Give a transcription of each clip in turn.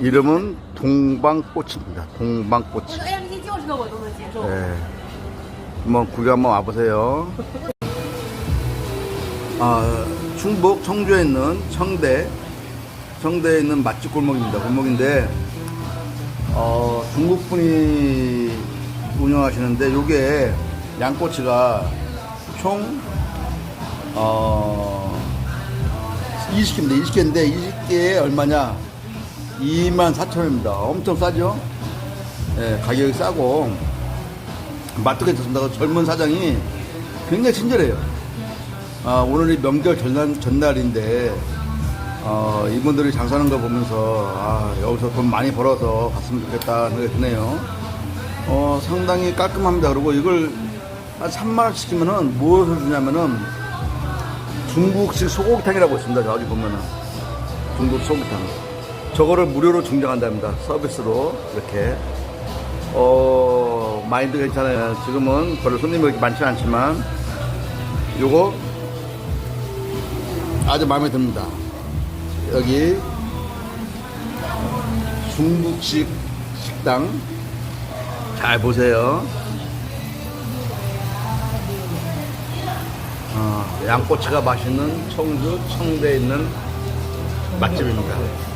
이름은 동방꽃입니다. 동방꽃. 네. 한번 구경 한번 와보세요. 아, 충북 청주에 있는 청대, 청대에 있는 맛집 골목입니다. 골목인데, 어, 중국 분이 운영하시는데, 요게 양꼬치가 총, 어, 20개입니다. 20개인데, 20개에 얼마냐? 2만 4천 원입니다. 엄청 싸죠? 예, 가격이 싸고, 맛도 괜찮습니다. 젊은 사장이 굉장히 친절해요. 아, 오늘이 명절 전날, 전날인데, 어, 이분들이 장사하는 거 보면서, 아, 여기서 돈 많이 벌어서 갔으면 좋겠다 생각이 드네요. 어, 상당히 깔끔합니다. 그리고 이걸 한 3만원 시키면은 무엇을 주냐면은 중국식 소고기탕이라고 있습니다. 저기 보면은. 중국 소고기탕. 저거를 무료로 증정한답니다. 서비스로. 이렇게. 어, 마인드 괜찮아요. 지금은 별로 손님이 그렇게 많지 않지만, 요거 아주 마음에 듭니다. 여기 중국식 식당 잘 보세요. 어, 양꼬치가 맛있는 청주 청대에 있는 맛집입니다.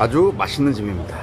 아주 맛있는 집입니다.